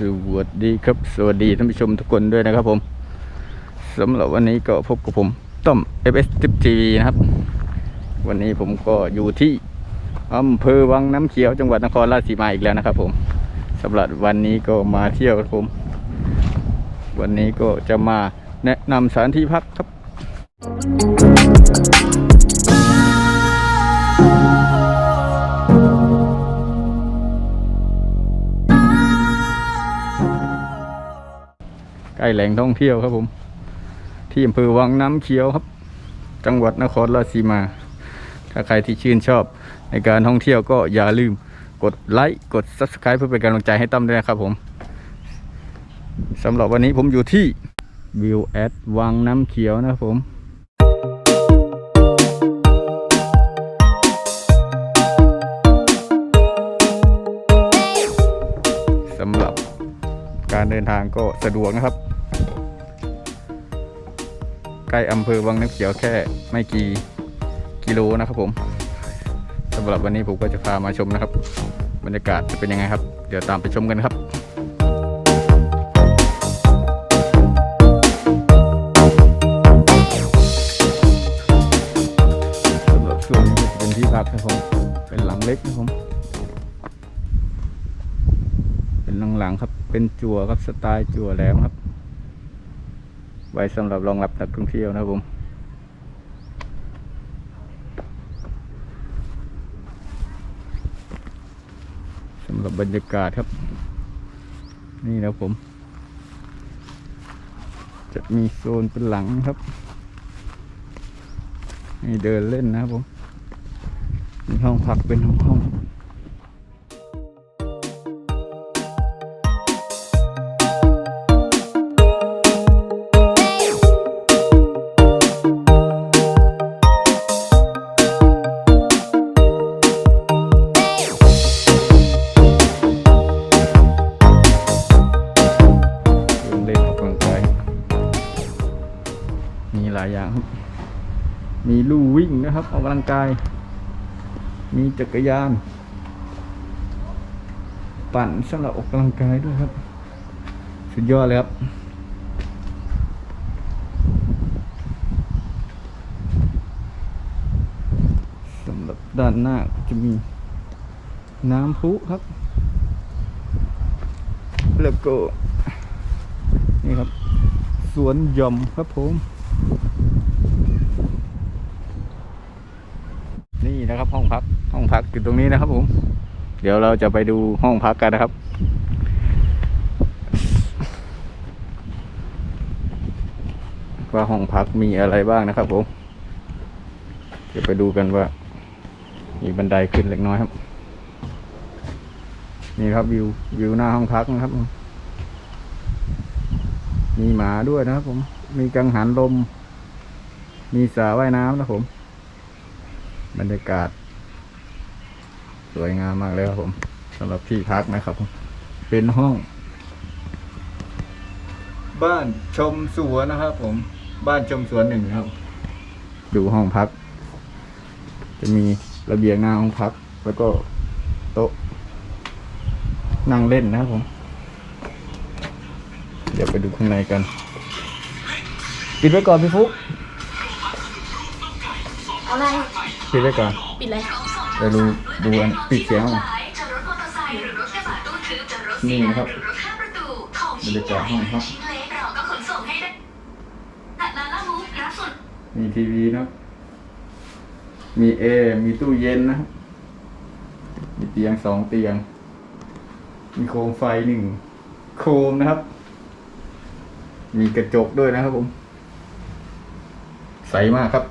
สวัสดีครับ สวัสดีท่านผู้ชมทุกคนด้วยนะครับผมสำหรับวันนี้ก็พบกับผมต้อม FS t ทีวีนะครับ วันนี้ผมก็อยู่ที่อำเภอวังน้ำเขียวจังหวัดนครราชสีมาอีกแล้วนะครับ ผมสำหรับวันนี้ก็มาเที่ยวครับผม วันนี้ก็จะมาแนะนำสถานที่พักครับ ล้แหล่งท่องเที่ยวครับผม ที่อำเภอวังน้ำเขียวครับ จังหวัดนครราชสีมา ถ้าใครที่ชื่นชอบในการท่องเที่ยวก็อย่าลืมกดไลค์กด Subscribe เพื่อเป็นกำลังใจให้ตั้มด้วยนะครับผมสำหรับวันนี้ผมอยู่ที่วิวแอดวังน้ำเขียวนะครับผมสำหรับการเดินทางก็สะดวกนะครับ ล้อำเภอวังน้ำเขียวแค่ไม่กี่กิโลนะครับผมสำหรับวันนี้ผมก็จะพามาชมนะครับ บรรยากาศจะเป็นยังไงครับ เดี๋ยวตามไปชมกันครับสำหรับช่วงนี้จะเป็นที่พักนะครับผมเป็นหลังเล็กนะครับผมเป็นหลังๆครับ เป็นจั่วครับสไตล์จั่วแหลมครับ ไว้สำหรับรองรับนักท่องเที่ยวนะครับผมสำหรับบรรยากาศครับ นี่นะครับผม จะมีโซนเป็นหลังครับให้เดินเล่นนะครับผมมีห้องพักเป็นห้องห้อง ออกกำลังกาย มีจักรยาน ปั่นสำหรับออกกำลังกายด้วยครับ สุดยอดเลยครับสำหรับด้านหน้าก็จะมีน้ำพุครับ แล้วก็นี่ครับ สวนหย่อมครับผม นี่นะครับ ห้องพักห้องพักอยู่ตรงนี้นะครับ ผม เดี๋ยวเราจะไปดูห้องพักกันนะครับ ว่าห้องพักมีอะไรบ้างนะครับ ผม เดี๋ยวไปดูกันว่า มีบันไดขึ้นเล็กน้อยครับ นี่ครับวิววิวหน้าห้องพักนะครับมมีหมาด้วยนะครับ ผม มีกังหันลม มีสระว่ายน้ำนะครับผม บรรยากาศ สวยงามมากเลยครับผมสำหรับที่พักนะครับผมเป็นห้อง บ้านชมสวนนะครับ ผม บ้านชมสวนหนึ่งครับ ดูห้องพัก จะมีระเบียงหน้าห้องพัก แล้วก็โต๊ะ นั่งเล่นนะครับผม เดี๋ยวไปดูข้างในกัน ปิดไว้ก่อนพี่ฟุ๊กอะไร ปิดไว้ก่อนปิดเลยเดี๋ยวดูดูอันปิดเสียงหน่อยจะรถมอเตอร์ไซค์หรือรถกระบะตู้ทึบจะรถนี่เสียนะครับหรือรถข้ามประตูของบรรยากาศห้องพักชิ้นเล็กเราก็ขนส่งให้ได้ตัดลาล่ามูฟรับส่วนมีทีวีนะครับมีแอร์มีตู้เย็นนะครับมีเตียงสองเตียง มีโคมไฟหนึ่งโคมนะครับ มีกระจกด้วยนะครับผม ใสมากครับ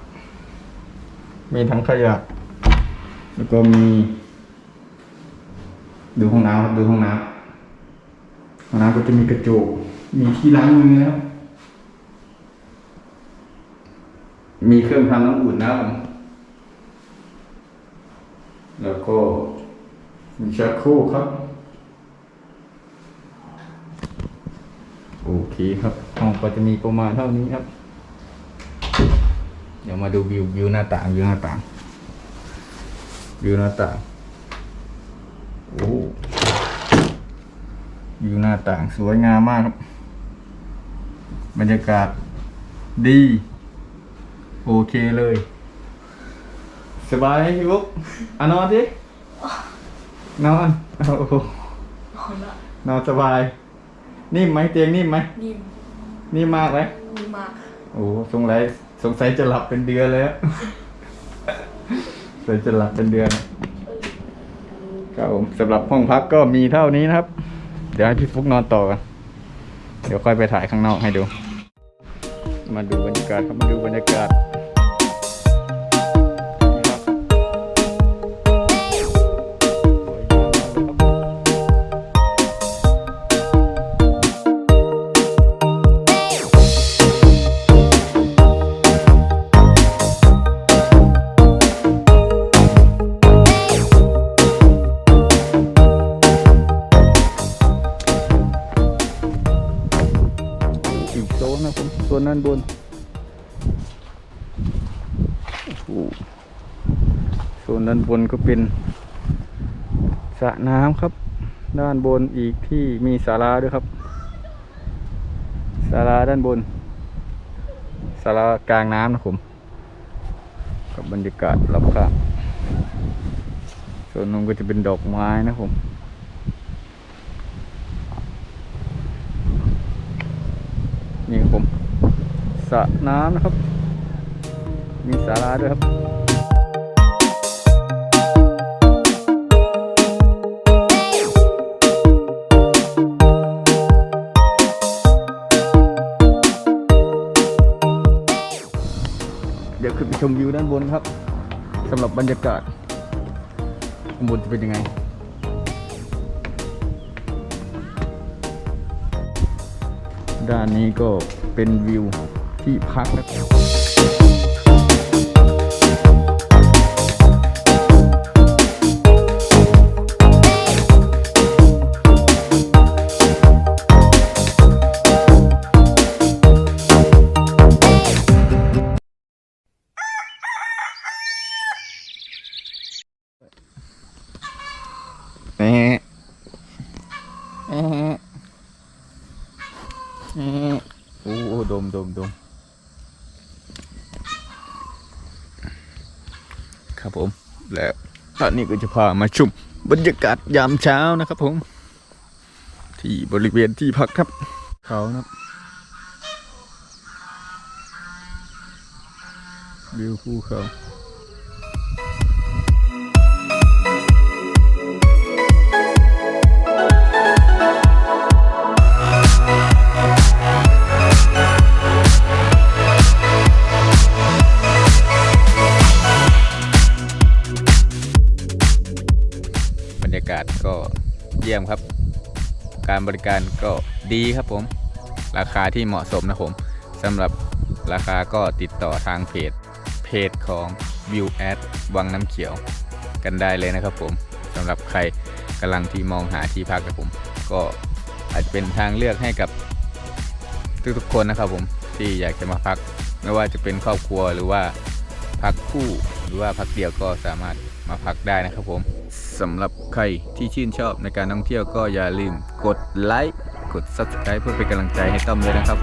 มีทั้งขยะ แล้วก็มี ดูห้องน้ำครับดูห้องน้ำห้องน้ำก็จะมีกระจก มีที่ล้างมือนะครับมีเครื่องทำน้ำอุ่นนะครับผมแล้วก็มีชักโครกครับ โอเคครับห้องก็จะมีประมาณเท่านี้ครับ เดี๋ยวมาดูวิววิวหน้าต่างวิวหน้าต่างวิวหน้าต่างโอ้อยู่หน้าต่างสวยงามมากครับบรรยากาศดี โอเคเลย สบายไหมพี่บุ๊กอะนอนดินอนโอ้โหนอนละนอนสบาย นิ่มไหมเตียงนิ่มไหมนิ่มนิ่มมากไหมนิ่มมากโอ้โหสงสัย สงสัยจะหลับเป็นเดือนเลยอะสงสัยจะหลับเป็นเดือน ครับผมสำหรับห้องพักก็มีเท่านี้นะครับ เดี๋ยวให้พี่ฟุกนอนต่อกันเดี๋ยวค่อยไปถ่ายข้างนอกให้ดู มาดูบรรยากาศครับมาดูบรรยากาศ โซนนะผมโซนด้านบนโซนด้านบนก็เป็นสระน้ำครับ ด้านบนอีกที่มีศาลาด้วยครับศาลาด้านบนศาลากลางน้ำนะผมกับบรรยากาศรอบข้างส่วนนู้นก็จะเป็นดอกไม้นะผม นี่ครับผมสระน้ำนะครับ มีศาลาด้วยครับเดี๋ยวขึ้นไปชมวิวด้านบนครับสำหรับบรรยากาศข้างบนจะเป็นยังไง ด้านนี้ก็เป็นวิวที่พักนะครับ โอ้โหดมดมดมครับผม แล้วตอนนี้ก็จะพามาชุมบรรยากาศยามเช้านะครับผม ที่บริเวณที่พักครับ เขานะครับวิวภูเขาากาศก็เยี่ยมครับ การบริการก็ดีครับผม ราคาที่เหมาะสมนะผมสำหรับราคาก็ติดต่อทางเพจ เพจของ View Ad วังน้ำเขียวกันได้เลยนะครับผมสำหรับใครกำลังที่มองหาที่พักนะผม ก็อาจจะเป็นทางเลือกให้กับทุกๆคนนะครับผมที่อยากจะมาพัก ไม่ว่าจะเป็นครอบครัวหรือว่าพักคู่หรือว่าพักเดียวก็สามารถมาพักได้นะครับผม สำหรับใครที่ชื่นชอบในการท่องเที่ยวก็อย่าลืมกดไลค์กด Subscribe เพื่อเป็นกำลังใจให้ต้อมเลยนะครับ